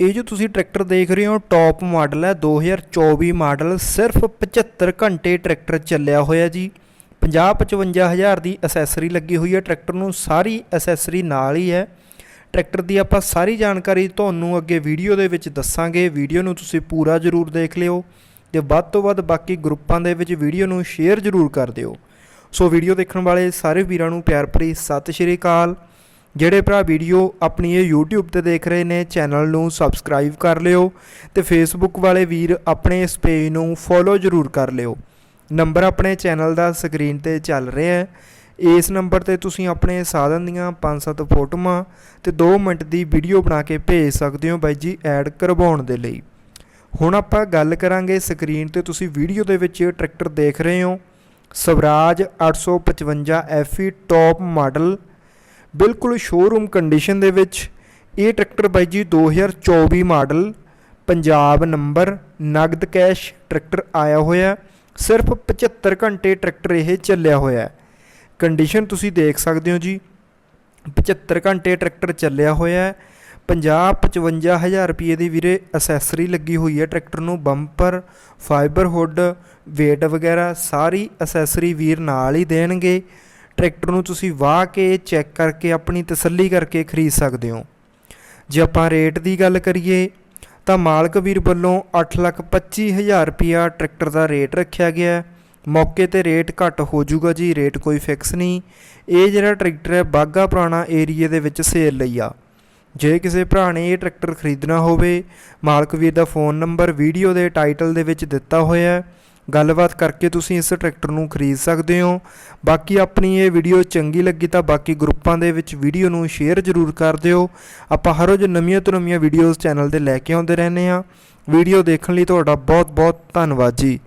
ਇਹ ਜੋ ਤੁਸੀਂ ਟਰੈਕਟਰ ਦੇਖ ਰਹੇ ਹੋ ਟੌਪ ਮਾਡਲ ਹੈ 2024 ਮਾਡਲ ਸਿਰਫ 75 ਘੰਟੇ ਟਰੈਕਟਰ ਚੱਲਿਆ ਹੋਇਆ ਜੀ। 50 55 ਹਜ਼ਾਰ ਦੀ ਅਸੈਸਰੀ ਲੱਗੀ ਹੋਈ ਹੈ, ਟਰੈਕਟਰ ਨੂੰ ਸਾਰੀ ਅਸੈਸਰੀ ਨਾਲ ਹੀ ਹੈ। ਟਰੈਕਟਰ ਦੀ ਆਪਾਂ ਸਾਰੀ ਜਾਣਕਾਰੀ ਤੁਹਾਨੂੰ ਅੱਗੇ ਵੀਡੀਓ ਦੇ ਵਿੱਚ ਦੱਸਾਂਗੇ। ਵੀਡੀਓ ਨੂੰ ਤੁਸੀਂ ਪੂਰਾ ਜ਼ਰੂਰ ਦੇਖ ਲਿਓ ਤੇ ਵੱਧ ਤੋਂ ਵੱਧ ਬਾਕੀ ਗਰੁੱਪਾਂ ਦੇ ਵਿੱਚ ਵੀਡੀਓ ਨੂੰ ਸ਼ੇਅਰ ਜ਼ਰੂਰ ਕਰ ਦਿਓ। ਸੋ ਵੀਡੀਓ ਦੇਖਣ ਵਾਲੇ ਸਾਰੇ ਵੀਰਾਂ ਨੂੰ ਪਿਆਰ ਭਰੀ ਸਤਿ ਸ਼੍ਰੀ ਅਕਾਲ। ਜਿਹੜੇ ਭਰਾ ਵੀਡੀਓ ਆਪਣੀ ਇਹ YouTube ਤੇ ਦੇਖ ਰਹੇ ਨੇ, ਚੈਨਲ ਨੂੰ ਸਬਸਕ੍ਰਾਈਬ ਕਰ ਲਿਓ ਤੇ Facebook ਵਾਲੇ ਵੀਰ ਆਪਣੇ ਇਸ ਪੇਜ ਨੂੰ ਫੋਲੋ ਜ਼ਰੂਰ ਕਰ ਲਿਓ। ਨੰਬਰ ਆਪਣੇ ਚੈਨਲ ਦਾ ਸਕਰੀਨ ਤੇ ਚੱਲ ਰਿਹਾ ਹੈ। ਇਸ ਨੰਬਰ ਤੇ ਤੁਸੀਂ ਆਪਣੇ ਸਾਧਨ ਦੀਆਂ 5-7 ਫੋਟੋਆਂ ਤੇ 2 ਮਿੰਟ ਦੀ ਵੀਡੀਓ ਬਣਾ ਕੇ ਭੇਜ ਸਕਦੇ ਹੋ ਬਾਈ ਜੀ ਐਡ ਕਰਵਾਉਣ ਦੇ ਲਈ। ਹੁਣ ਆਪਾਂ ਗੱਲ ਕਰਾਂਗੇ ਸਕਰੀਨ ਤੇ ਤੁਸੀਂ ਵੀਡੀਓ ਦੇ ਵਿੱਚ ਟਰੈਕਟਰ ਦੇਖ ਰਹੇ ਹੋ। ਸਵਰਾਜ 855 FE ਟੌਪ ਮਾਡਲ ਬਿਲਕੁਲ ਸ਼ੋਰੂਮ ਕੰਡੀਸ਼ਨ ਦੇ ਵਿੱਚ ਇਹ ਟਰੈਕਟਰ ਬਾਈ ਜੀ 2024 ਮਾਡਲ ਪੰਜਾਬ ਨੰਬਰ ਨਗਦ ਕੈਸ਼ ਟਰੈਕਟਰ ਆਇਆ ਹੋਇਆ, ਸਿਰਫ 75 ਘੰਟੇ ਟਰੈਕਟਰ ਇਹ ਚੱਲਿਆ ਹੋਇਆ। ਕੰਡੀਸ਼ਨ ਤੁਸੀਂ ਦੇਖ ਸਕਦੇ ਹੋ ਜੀ 75 ਘੰਟੇ ਟਰੈਕਟਰ ਚੱਲਿਆ ਹੋਇਆ ਹੈ। 50 55 ਹਜ਼ਾਰ ਰੁਪਏ ਦੀ ਵੀਰੇ ਅਸੈਸਰੀ ਲੱਗੀ ਹੋਈ ਹੈ ਟਰੈਕਟਰ ਨੂੰ ਬੰਪਰ ਫਾਈਬਰ ਹੁੱਡ ਵੇਟ ਵਗੈਰਾ ਸਾਰੀ ਅਸੈਸਰੀ ਵੀਰ ਨਾਲ ਹੀ ਦੇਣਗੇ। ਟਰੈਕਟਰ ਨੂੰ ਤੁਸੀਂ ਵਾਹ ਕੇ ਚੈੱਕ ਕਰਕੇ ਆਪਣੀ ਤਸੱਲੀ ਕਰਕੇ ਖਰੀਦ ਸਕਦੇ ਹੋ। ਜੇ ਆਪਾਂ ਰੇਟ ਦੀ ਗੱਲ ਕਰੀਏ, ਤਾਂ ਮਾਲਕ ਵੀਰ ਵੱਲੋਂ 825000 ਰੁਪਿਆ ਟਰੈਕਟਰ ਦਾ ਰੇਟ ਰੱਖਿਆ ਗਿਆ ਹੈ। ਮੌਕੇ ਤੇ ਰੇਟ ਘੱਟ ਹੋ ਜਾਊਗਾ ਜੀ, ਰੇਟ ਕੋਈ ਫਿਕਸ ਨਹੀਂ। ਇਹ ਜਿਹੜਾ ਟਰੈਕਟਰ ਹੈ ਬਾਗਾ ਪੁਰਾਣਾ ਏਰੀਏ ਦੇ ਵਿੱਚ ਸੇਲ ਲਈ ਆ। ਜੇ ਕਿਸੇ ਭਰਾ ਨੇ ਇਹ ਟਰੈਕਟਰ ਖਰੀਦਣਾ ਹੋਵੇ, ਮਾਲਕ ਵੀਰ ਦਾ ਫੋਨ ਨੰਬਰ, ਵੀਡੀਓ ਦੇ ਟਾਈਟਲ ਦੇ ਵਿੱਚ ਦਿੱਤਾ ਹੋਇਆ ਹੈ। ਗੱਲਬਾਤ ਕਰਕੇ ਤੁਸੀਂ ਇਸ ਟਰੈਕਟਰ ਨੂੰ ਖਰੀਦ ਸਕਦੇ ਹੋ। ਬਾਕੀ ਆਪਣੀ ਇਹ ਵੀਡੀਓ ਚੰਗੀ ਲੱਗੀ ਤਾਂ ਬਾਕੀ ਗਰੁੱਪਾਂ ਦੇ ਵਿੱਚ ਵੀਡੀਓ ਨੂੰ ਸ਼ੇਅਰ ਜ਼ਰੂਰ ਕਰ ਦਿਓ। ਆਪਾਂ ਹਰ ਰੋਜ਼ ਨਵੀਆਂ ਤੋਂ ਨਵੀਆਂ ਵੀਡੀਓਜ਼ ਚੈਨਲ ਤੇ ਲੈ ਕੇ ਆਉਂਦੇ ਰਹਿੰਦੇ ਹਾਂ। ਵੀਡੀਓ ਦੇਖਣ ਲਈ ਤੁਹਾਡਾ ਬਹੁਤ ਬਹੁਤ ਧੰਨਵਾਦ ਜੀ।